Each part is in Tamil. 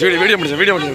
வீடியோ வீடியோ முடிச்சு வீடியோ முடிச்சு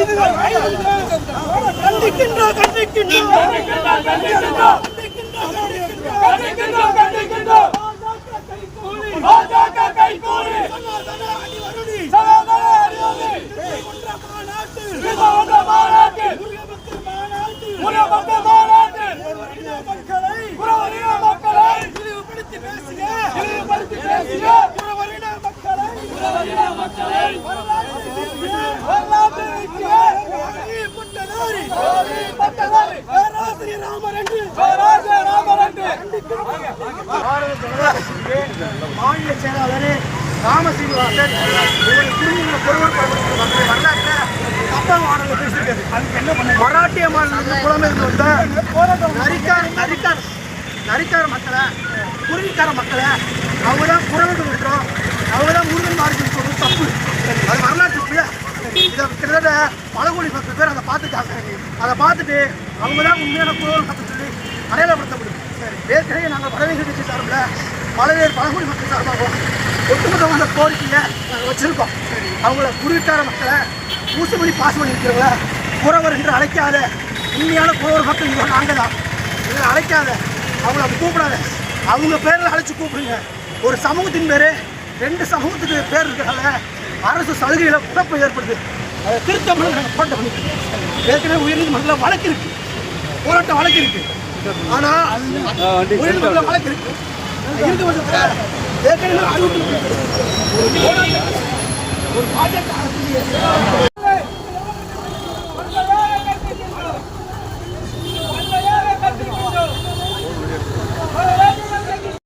மாநில செயலாளர் ராமசீனிவாசன் இவரை குடும்ப பொருள் ராமர் என்று மாடல பேசியிருக்காரு அதுக்கு என்ன பண்ண மராட்டிய மாநிலத்தில் புலம்பெயர்ந்து வந்த நரிக்கார் நரிக்கார் நரிக்கார மக்களை குருவிக்கார மக்களை அவங்க தான் குரலுக்கு விட்டுறோம் அவங்க தான் முருகன் மாறி சொல்றது தப்பு. அது வரலாற்று பழங்குடி பத்து பேர் அதை பார்த்துட்டாங்க. அதை பார்த்துட்டு அவங்க தான் உண்மையான குரல் கற்று சொல்லி சரி ஏற்கனவே நாங்கள் பறவைகள் கட்சி சார்பில் பலவேறு பழங்குடி மக்கள் சார்பாகவும் ஒட்டுமொத்தமான கோரிக்கையை நாங்கள் வச்சுருக்கோம். அவங்கள குருவிக்கார மக்களை ஊசுமணி பாஸ் இருக்கிறவங்கள குறவர் என்று அழைக்காத உண்மையான குறவர் மக்கள் இவங்க நாங்கள் தான் இதில் அழைக்காத அவங்கள கூப்பிடாத. அவங்க பேரில் அழைச்சி கூப்பிடுங்க. ஒரு சமூகத்தின் பேர் ரெண்டு சமூகத்துக்கு பேர் இருக்கிறதால அரசு சலுகையில் குழப்பம் ஏற்படுது. அதை திருத்தம்னு நாங்கள் போராட்டம் பண்ணிக்கிறோம் ஏற்கனவே உயர்நீதிமன்றத்தில் வழக்கு இருக்குது போராட்டம் வழக்கு இருக்குது ஆனால் உயர்நீதிமன்ற வழக்கு இருக்கு. இறுதி பட்சத்தில் ஏற்கனவே அறிவித்து ஒரு பாஜக அரசு